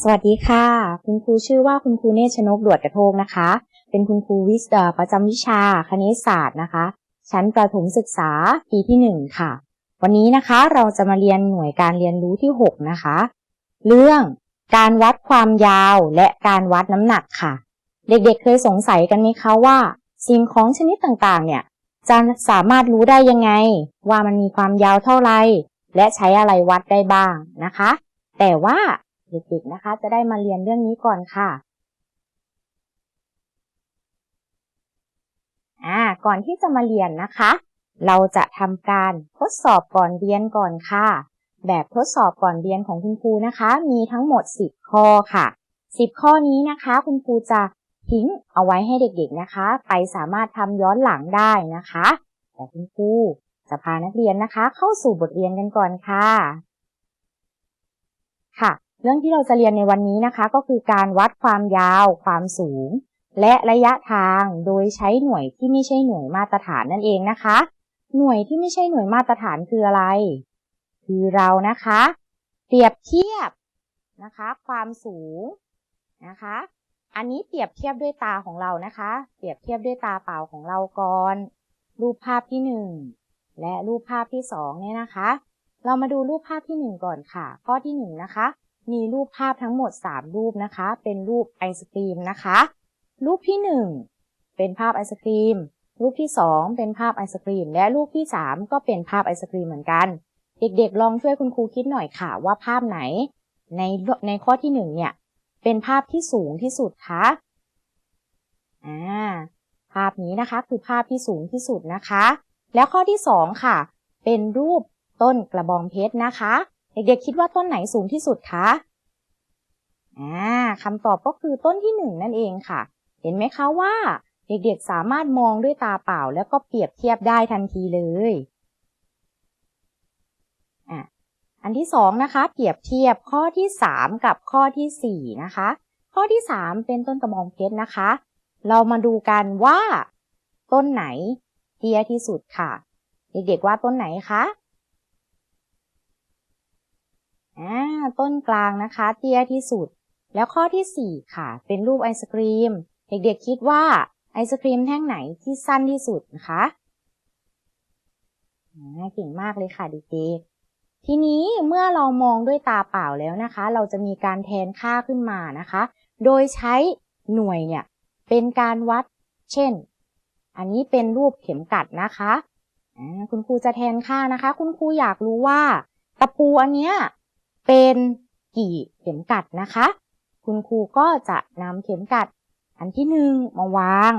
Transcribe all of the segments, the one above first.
สวัสดีค่ะ คุณครูชื่อว่าคุณครูเนชนกดวดกระโทกนะคะ เป็นคุณครูวิสเอ่อประจำวิชาคณิตศาสตร์นะคะ ชั้นประถมศึกษาปีที่หนึ่งค่ะ วันนี้นะคะเราจะมาเรียนหน่วยการเรียนรู้ที่หกนะคะ เรื่องการวัดความยาวและการวัดน้ำหนักค่ะ เด็กๆเคยสงสัยกันไหมคะว่า สิ่งของชนิดต่างๆ เนี่ยจะสามารถรู้ได้ยังไง ว่ามันมีความยาวเท่าไหร่และใช้อะไรวัดได้บ้างนะคะ แต่ว่า ด็กๆนะคะ จะได้มาเรียนเรื่องนี้ก่อนค่ะอ่าก่อนที่จะมาเรียนนะคะ เราจะทำการทดสอบก่อนเรียนก่อนค่ะ แบบทดสอบก่อนเรียนของคุณครูนะคะ มีทั้งหมด 10 ข้อค่ะ 10 ข้อนี้นะคะ คุณครูจะทิ้งเอาไว้ให้เด็กๆนะคะ ไปสามารถทำย้อนหลังได้นะคะ แต่คุณครูจะพานักเรียนนะคะ เข้าสู่บทเรียนกันก่อนค่ะค่ะ เรื่องที่เราจะเรียนในวันนี้นะคะ ก็คือการวัดความยาว ความสูง และระยะทางโดยใช้หน่วยที่ไม่ใช่หน่วยมาตรฐานนั่นเองนะคะ หน่วยที่ไม่ใช่หน่วยมาตรฐานคืออะไร คือเรานะคะ เปรียบเทียบนะคะ ความสูงนะคะ อันนี้เปรียบเทียบด้วยตาของเรานะคะ เปรียบเทียบด้วยตาเปล่าของเราก่อน รูปภาพที่หนึ่งและรูปภาพที่สองเนี่ยนะคะ เรามาดูรูปภาพที่หนึ่งก่อนค่ะ ข้อที่หนึ่งนะคะ มีรูปภาพทั้งหมด 3 รูปนะคะ เป็นรูปไอศครีมนะคะ รูปที่ 1 เป็นภาพไอศครีม รูปที่ 2 เป็นภาพไอศครีม และรูปที่ 3 ก็เป็นภาพไอศครีมเหมือนกัน เด็กๆ ลองช่วยคุณครูคิดหน่อยค่ะว่าภาพไหน ในในข้อที่ 1 เนี่ย เป็นภาพที่สูงที่สุดคะอ่าภาพนี้นะคะคือภาพที่สูงที่สุดนะคะ แล้วข้อที่ 2 ค่ะ เป็นรูปต้นกระบองเพชรนะคะ เด็กๆคิดว่าต้นไหนสูงที่สุดคะอ่าคำตอบก็คือต้นที่หนึ่งนั่นเองค่ะ เห็นไหมคะว่า เด็กๆสามารถมองด้วยตาเปล่า แล้วก็เปรียบเทียบได้ทันทีเลยอะอันที่สองนะคะ เปรียบเทียบข้อที่สามกับข้อที่สี่นะคะ ข้อที่สามเป็นต้นกระบองเพชรนะคะ เรามาดูกันว่า ต้นไหนเตี้ยที่สุดค่ะ เด็กๆว่าต้นไหนคะ อ่าต้นกลางนะคะ เตี้ยที่สุด แล้วข้อที่ 4 ค่ะ เป็นรูปไอศครีม เด็กๆคิดว่าไอศครีมแท่งไหนที่สั้นที่สุดนะคะเก่งมากเลยค่ะเด็กๆ ทีนี้เมื่อเรามองด้วยตาเปล่าแล้วนะคะ เราจะมีการแทนค่าขึ้นมานะคะ โดยใช้หน่วยเนี่ยเป็นการวัด เช่น อันนี้เป็นรูปเข็มกัดนะคะ คุณครูจะแทนค่านะคะ คุณครูอยากรู้ว่า ตะปูอันเนี้ย เป็นกี่เข็มกัดนะคะ คุณครูก็จะนำเข็มกัด อันที่หนึ่งมาวาง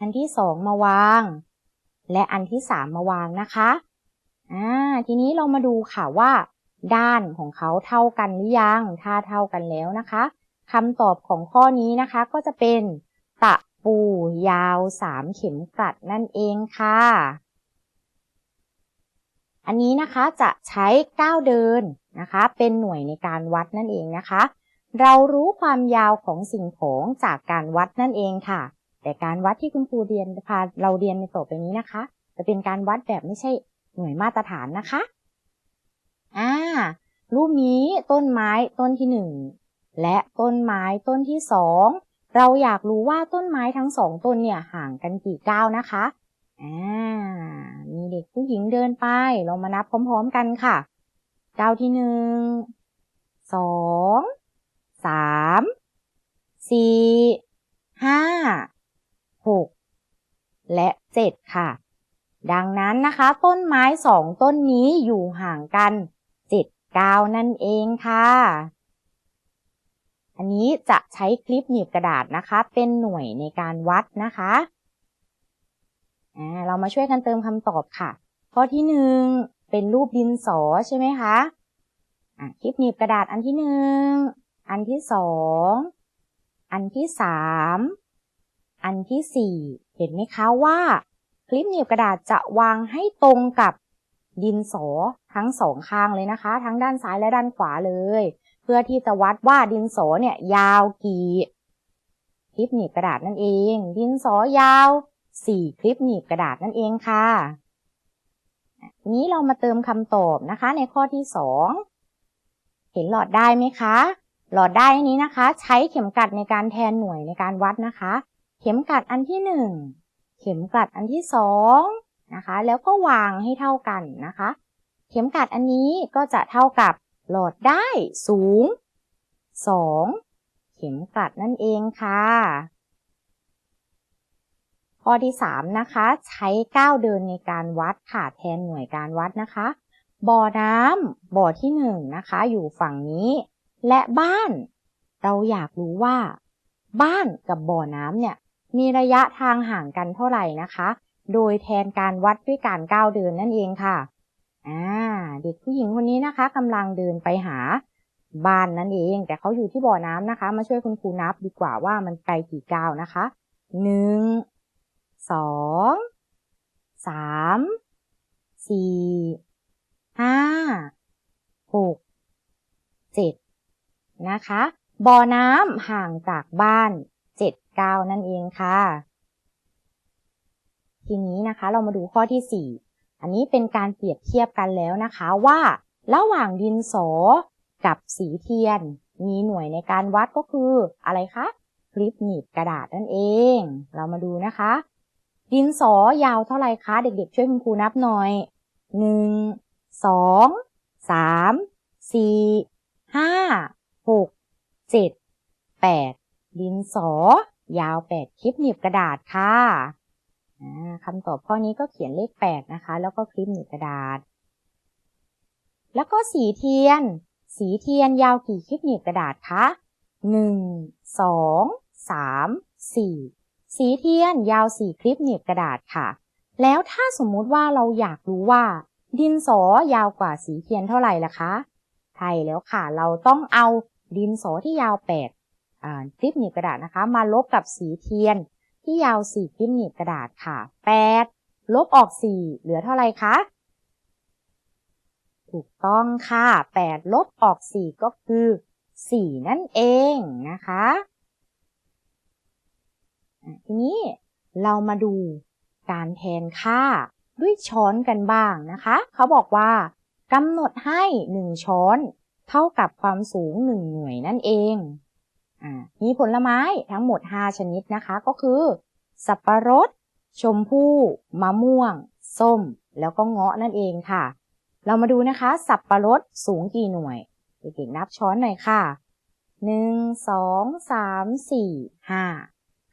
อันที่สองมาวาง และอันที่สามมาวางนะคะอ่าทีนี้เรามาดูค่ะว่า ด้านของเขาเท่ากันหรือยัง ถ้าเท่ากันแล้วนะคะคำตอบของข้อนี้นะคะก็จะเป็น ตะปูยาวสามเข็มกลัดนั่นเองค่ะ อันนี้นะคะจะใช้ก้าวเดิน นะคะ เป็นหน่วยในการวัดนั่นเองนะคะ เรารู้ความยาวของสิ่งของจากการวัดนั่นเองค่ะ แต่การวัดที่คุณครูเรียนพาเราเรียนในต่อไปนี้นะคะ จะเป็นการวัดแบบไม่ใช่หน่วยมาตรฐานนะคะอ่ารูปนี้ต้นไม้ต้นที่หนึ่งและต้นไม้ต้นที่สองเราอยากรู้ว่าต้นไม้ทั้งสองต้นเนี่ยห่างกันกี่ก้าวนะคะอ่ามีเด็กผู้หญิงเดินไป เรามานับพร้อม ๆ กันค่ะ ก้าวที่หนึ่งสองสามสี่ห้าหกและเจ็ดค่ะ ดังนั้นนะคะ ต้นไม้สองต้นนี้อยู่ห่างกันเจ็ดก้าวนั่นเองค่ะ อันนี้จะใช้คลิปหนีบกระดาษนะคะ เป็นหน่วยในการวัดนะคะเรามาช่วยกันเติมคำตอบค่ะ ข้อที่หนึ่ง เป็นรูปดินสอใช่ไหมคะอะคลิปหนีบกระดาษอันที่หนึ่ง อันที่สอง อันที่สาม อันที่สี่ เห็นไหมคะว่า คลิปหนีบกระดาษจะวางให้ตรงกับดินสอทั้งสองข้างเลยนะคะ ทั้งด้านซ้ายและด้านขวาเลย เพื่อที่จะวัดว่าดินสอเนี่ยยาวกี่คลิปหนีบกระดาษนั่นเอง ดินสอยาวสี่คลิปหนีบกระดาษนั่นเองค่ะที นี้เรามาเติมคำตอบนะคะ ในข้อที่สองเห็นหลอดได้ไหมคะ หลอดได้นี้นะคะ ใช้เข็มกลัดในการแทนหน่วยในการวัดนะคะ เข็มกลัดอันที่หนึ่งเข็มกลัดอันที่สองนะคะ แล้วก็วางให้เท่ากันนะคะ เข็มกลัดอันนี้ก็จะเท่ากับหลอดได้สูงสองเข็มกลัดนั่นเองค่ะ ข้อที่สามนะคะ ใช้ก้าวเดินในการวัดค่ะแทนหน่วยการวัดนะคะ บ่อน้ำบ่อที่หนึ่งนะคะ อยู่ฝั่งนี้ และบ้าน เราอยากรู้ว่า บ้านกับบ่อน้ำเนี่ย มีระยะทางห่างกันเท่าไหร่นะคะ โดยแทนการวัดด้วยการก้าวเดินนั่นเองค่ะอ่าเด็กผู้หญิงคนนี้นะคะกำลังเดินไปหาบ้านนั่นเอง แต่เขาอยู่ที่บ่อน้ำนะคะ มาช่วยคุณครูนับดีกว่าว่ามันไกลกี่ก้าวนะคะหนึ่ง สองสามสี่ห้าหกเจ็ดนะคะบ่อน้ำห่างจากบ้านเจ็ดก้าวนั่นเองค่ะ ทีนี้นะคะเรามาดูข้อที่สี่อันนี้เป็นการเปรียบเทียบกันแล้วนะคะว่า ระหว่างดินสอกับสีเทียน มีหน่วยในการวัดก็คืออะไรคะคลิปหนีบกระดาษนั่นเอง เรามาดูนะคะ ดินสอยาวเท่าไรคะ เด็กๆ ช่วยคุณครูนับหน่อยหนึ่งสองสามสี่ห้าหกเจ็ดแปดดินสอยาวแปดคลิปหนีบกระดาษค่ะคำตอบข้อนี้ก็เขียนเลขแปดนะคะ แล้วก็คลิปหนีบกระดาษ แล้วก็สีเทียน สีเทียนยาวกี่คลิปหนีบกระดาษคะหนึ่งสองสามสี่ สีเทียนยาวสี่คลิปหนีบกระดาษค่ะ แล้วถ้าสมมุติว่าเราอยากรู้ว่า ดินสอยาวกว่าสีเทียนเท่าไหร่ล่ะคะใช่แล้วค่ะ เราต้องเอาดินสอที่ยาวแปดคลิปหนีบกระดาษนะคะ มาลบกับสีเทียน ที่ยาวสี่คลิปหนีบกระดาษค่ะแปดลบออกสี่เหลือเท่าไหร่คะถูกต้องค่ะแปดลบออกสี่ก็คือสี่นั่นเองนะคะ ทีนี้เรามาดูการแทนค่าด้วยช้อนกันบ้างนะคะ เขาบอกว่ากำหนดให้ 1 ช้อน เท่ากับความสูง 1 หน่วยนั่นเองอมีผลไม้ทั้งหมด 5 ชนิดนะคะ ก็คือ สับปะรด ชมพู่มะม่วง ส้ม แล้วก็เงาะนั่นเองค่ะ เรามาดูนะคะ สับปะรดสูงกี่หน่วยเด็กๆนับช้อนหน่อยค่ะ 1 2 3 4 5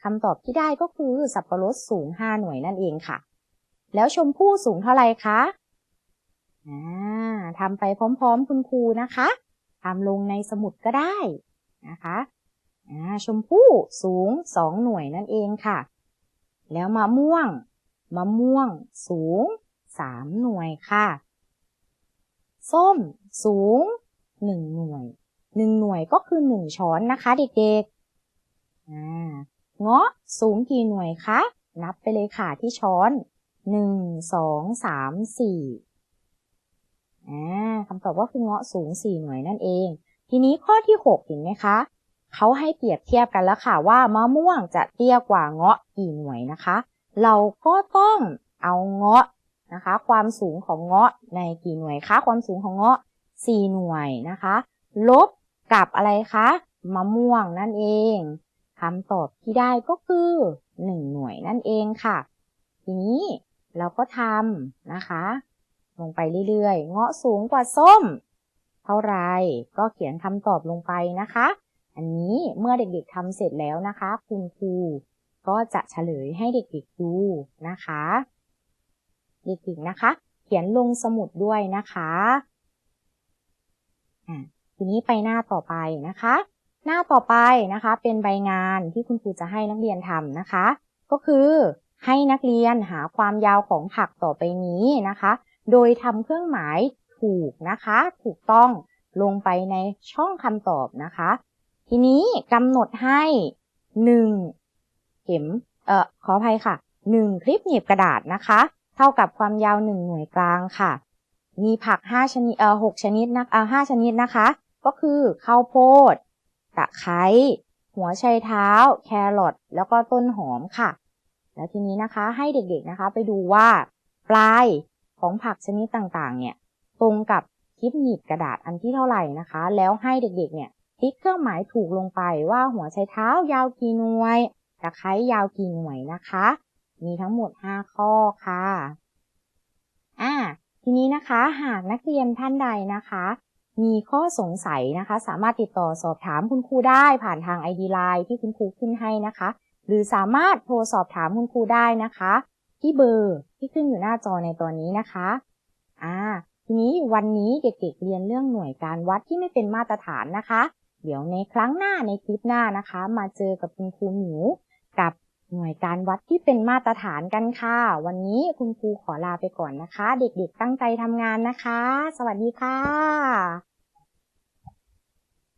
คำตอบที่ได้ก็คือสับปะรดสูง 5 หน่วยนั่นเองค่ะ แล้วชมพู่สูงเท่าไหร่คะทำไปพร้อมๆคุณครูนะคะทำลงในสมุดก็ได้นะคะชมพู่สูง 2 หน่วยนั่นเองค่ะ แล้วมะม่วง มะม่วง สูง 3 หน่วยค่ะ ส้ม สูง 1 หน่วย 1 หน่วยก็คือ 1 ช้อนนะคะ เด็กๆ เงาะสูงกี่หน่วยคะ นับไปเลยค่ะที่ช้อนหนึ่งสองสามสี่าคำตอบว่าคือเงาะสูงสี่หน่วยนั่นเอง ทีนี้ข้อที่หกเห็นไหมคะ เขาให้เปรียบเทียบกันแล้วค่ะว่ามะม่วงจะเตี้ยกว่าเงาะกี่หน่วยนะคะ เราก็ต้องเอาเงาะนะคะ ความสูงของเงาะในกี่หน่วยคะ ความสูงของเงาะสี่หน่วยนะคะ ลบกับอะไรคะ มะม่วงนั่นเอง คำตอบที่ได้ก็คือ 1 หน่วยนั่นเองค่ะ ทีนี้เราก็ทำนะคะ ลงไปเรื่อยๆ เงาะสูงกว่าส้ม เท่าไรก็เขียนคำตอบลงไปนะคะ อันนี้เมื่อเด็กๆทำเสร็จแล้วนะคะ คุณครูก็จะเฉลยให้เด็กๆดูนะคะ เด็กๆนะคะ เขียนลงสมุดด้วยนะคะทีนี้ไปหน้าต่อไปนะคะ หน้าต่อไปนะคะเป็นใบงานที่คุณครูจะให้นักเรียนทำนะคะ ก็คือให้นักเรียนหาความยาวของผักต่อไปนี้นะคะ โดยทำเครื่องหมายถูกนะคะ ถูกต้องลงไปในช่องคำตอบนะคะ ทีนี้กำหนดให้1เข็มเอ่อขออภัยค่ะ 1 คลิปหนีบกระดาษนะคะ เท่ากับความยาว 1 หน่วยกลางค่ะ มีผัก 5 ชนิดเอ่อ6ชนิดนะเอ่อ5ชนิดนะคะ ก็คือข้าวโพด ตะไคร้หัวไชเท้า แครอทแล้วก็ต้นหอมค่ะ แล้วทีนี้นะคะให้เด็กๆนะคะไปดูว่า ปลายของผักชนิดต่างๆ เนี่ย ตรงกับคลิปหนีบกระดาษอันที่เท่าไหร่นะคะ แล้วให้เด็กๆ เนี่ยติ๊กเครื่องหมายถูกลงไปว่าหัวไชเท้ายาวกี่หน่วยตะไคร้ยาวกี่หน่วยนะคะ มีทั้งหมด 5 ข้อค่ะอ่าทีนี้นะคะหากนักเรียนท่านใดนะคะ มีข้อสงสัยนะคะ สามารถติดต่อสอบถามคุณครูได้ผ่านทาง ID Line ที่คุณครูขึ้นให้นะคะ หรือสามารถโทรสอบถามคุณครูได้นะคะ ที่เบอร์ที่ขึ้นอยู่หน้าจอในตอนนี้นะคะอ่าทีนี้วันนี้เด็กๆเรียนเรื่องหน่วยการวัดที่ไม่เป็นมาตรฐานนะคะ เดี๋ยวในครั้งหน้าในคลิปหน้านะคะ มาเจอกับคุณครูหมิวกับ หน่วยการวัดที่เป็นมาตรฐานกันค่ะ วันนี้คุณครูขอลาไปก่อนนะคะ เด็กๆตั้งใจทำงานนะคะ สวัสดีค่ะ